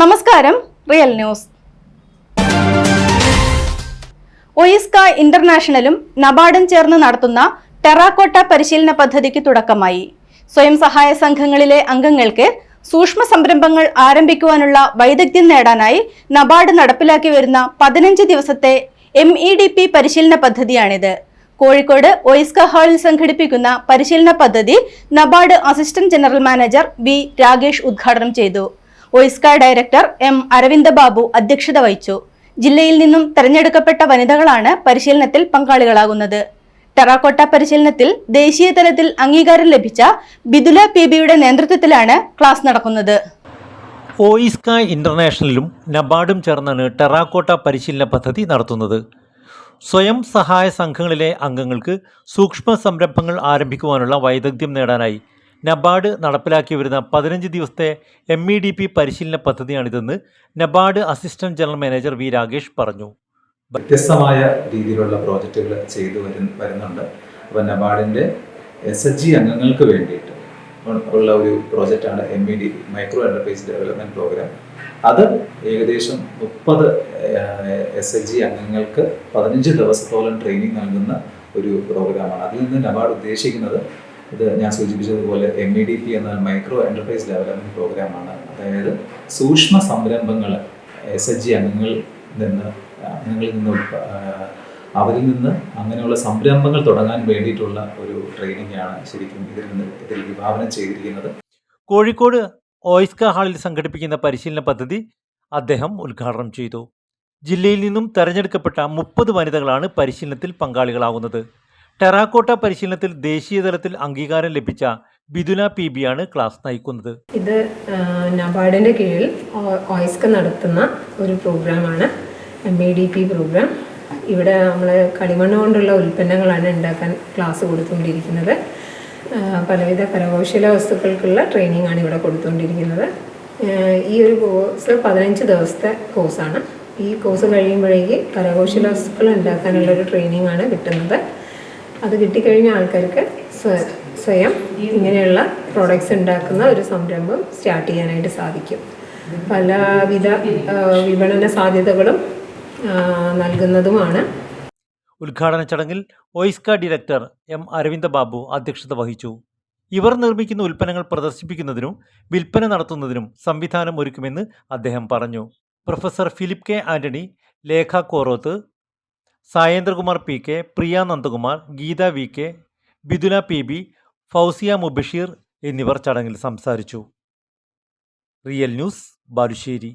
നമസ്കാരം real news. OISCA ഇന്റർനാഷണലും നബാർഡും ചേർന്ന് നടത്തുന്ന ടെറാക്കോട്ട പരിശീലന പദ്ധതിക്ക് തുടക്കമായി. സ്വയം സഹായ സംഘങ്ങളിലെ അംഗങ്ങൾക്ക് സൂക്ഷ്മ സംരംഭങ്ങൾ ആരംഭിക്കുവാനുള്ള വൈദഗ്ധ്യം നേടാനായി നബാർഡ് നടപ്പിലാക്കി വരുന്ന പതിനഞ്ച് ദിവസത്തെ എം ഇ ഡി പി പരിശീലന പദ്ധതിയാണിത്. കോഴിക്കോട് ഒയിസ്ക ഹാളിൽ സംഘടിപ്പിക്കുന്ന പരിശീലന പദ്ധതി NABARD assistant general manager V Rakesh ഉദ്ഘാടനം ചെയ്തു. OISCA director M Aravinda Babu അധ്യക്ഷത വഹിച്ചു. ജില്ലയിൽ നിന്നും തെരഞ്ഞെടുക്കപ്പെട്ട വനിതകളാണ് പരിശീലനത്തിൽ പങ്കാളികളാകുന്നത്. ടെറാക്കോട്ട പരിശീലനത്തിൽ ദേശീയ തലത്തിൽ അംഗീകാരം ലഭിച്ച ബിദുല പി ബിയുടെ നേതൃത്വത്തിലാണ് ക്ലാസ് നടക്കുന്നത്. ഓയിസ്ക ഇന്റർനാഷണലും നബാർഡും ചേർന്നാണ് ടെറാക്കോട്ട പരിശീലന പദ്ധതി നടത്തുന്നത്. സ്വയം സഹായ സംഘങ്ങളിലെ അംഗങ്ങൾക്ക് സൂക്ഷ്മ സംരംഭങ്ങൾ ആരംഭിക്കുവാനുള്ള വൈദഗ്ധ്യം നേടാനായി നബാർഡ് നടപ്പിലാക്കി വരുന്ന പതിനഞ്ച് ദിവസത്തെ എം ഇ ഡി പി പരിശീലന പദ്ധതിയാണിതെന്ന് NABARD assistant general manager V Rakesh പറഞ്ഞു. വ്യത്യസ്തമായ രീതിയിലുള്ള പ്രോജക്റ്റുകൾ ചെയ്തു വരു വരുന്നുണ്ട്. അപ്പോൾ നബാർഡിന്റെ എസ് എച്ച് ജി അംഗങ്ങൾക്ക് വേണ്ടിയിട്ട് ഉള്ള ഒരു പ്രോജക്റ്റാണ് M E D micro enterprise development programme അത് ഏകദേശം മുപ്പത് എസ് എച്ച് ജി അംഗങ്ങൾക്ക് പതിനഞ്ച് ദിവസത്തോളം ട്രെയിനിങ് നൽകുന്ന ഒരു പ്രോഗ്രാമാണ് അതിൽ നിന്ന് നബാർഡ് ഉദ്ദേശിക്കുന്നത് ഇത് ഞാൻ സൂചിപ്പിച്ചതുപോലെ എം ഇ ഡി പി എന്ന മൈക്രോ എന്റർപ്രൈസ് ഡെവലപ്മെന്റ് പ്രോഗ്രാമാണ് അതായത് സൂക്ഷ്മ സംരംഭങ്ങൾ എസ് എച്ച് ജി അംഗങ്ങളിൽ നിന്ന് അംഗങ്ങളിൽ നിന്ന് അവരിൽ നിന്ന് അങ്ങനെയുള്ള സംരംഭങ്ങൾ തുടങ്ങാൻ വേണ്ടിയിട്ടുള്ള ഒരു ട്രെയിനിങ് ആണ് ശരിക്കും ഇതിൽ നിന്ന് ഇതിൽ വിഭാവനം ചെയ്തിരിക്കുന്നത്. കോഴിക്കോട് ഓയിസ്ക ഹാളിൽ സംഘടിപ്പിക്കുന്ന പരിശീലന പദ്ധതി അദ്ദേഹം ഉദ്ഘാടനം ചെയ്തു. ജില്ലയിൽ നിന്നും തെരഞ്ഞെടുക്കപ്പെട്ട മുപ്പത് വനിതകളാണ് പരിശീലനത്തിൽ പങ്കാളികളാവുന്നത്. ടെറാക്കോട്ട പരിശീലനത്തിൽ ദേശീയ തലത്തിൽ അംഗീകാരം ലഭിച്ച ബിദുല പി ബി ആണ് ക്ലാസ് നയിക്കുന്നത്. ഇത് നബാർഡിന്റെ കീഴിൽ ഓയിസ്ക നടത്തുന്ന ഒരു പ്രോഗ്രാമാണ് M A D P programme. ഇവിടെ നമ്മൾ കളിമണ്ണ് കൊണ്ടുള്ള ഉൽപ്പന്നങ്ങളാണ് ഉണ്ടാക്കാൻ ക്ലാസ് കൊടുത്തുകൊണ്ടിരിക്കുന്നത്. പലവിധ കരകൗശല വസ്തുക്കൾക്കുള്ള ട്രെയിനിങ് ആണ് ഇവിടെ കൊടുത്തുകൊണ്ടിരിക്കുന്നത്. ഈ ഒരു കോഴ്സ് പതിനഞ്ച് ദിവസത്തെ കോഴ്സാണ്. ഈ കോഴ്സ് കഴിയുമ്പോഴേക്ക് കരകൗശല വസ്തുക്കൾ ഉണ്ടാക്കാനുള്ള ഒരു ട്രെയിനിങ് ആണ് കിട്ടുന്നത്. അത് കിട്ടിക്കഴിഞ്ഞ ആൾക്കാർക്ക് സ്വയം ഇങ്ങനെയുള്ള പ്രോഡക്ട്സ് ഉണ്ടാക്കുന്ന ഒരു സംരംഭം സ്റ്റാർട്ട് ചെയ്യാനായിട്ട് സാധിക്കും. പലവിധ വിപണന സാധ്യതകളും നൽകുന്നതുമാണ്. ഉദ്ഘാടന ചടങ്ങിൽ OISCA director M Aravinda Babu അധ്യക്ഷത വഹിച്ചു. ഇവർ നിർമ്മിക്കുന്ന ഉൽപ്പന്നങ്ങൾ പ്രദർശിപ്പിക്കുന്നതിനും വിൽപ്പന നടത്തുന്നതിനും സംവിധാനം ഒരുക്കുമെന്ന് അദ്ദേഹം പറഞ്ഞു. Professor Philip K Antony Lekha Koroth Sayendrakumar P K Priya Nandakumar Geetha V K Bidula P B Fousiya Mubasheer എന്നിവർ ചടങ്ങിൽ സംസാരിച്ചു. Real news Balussery.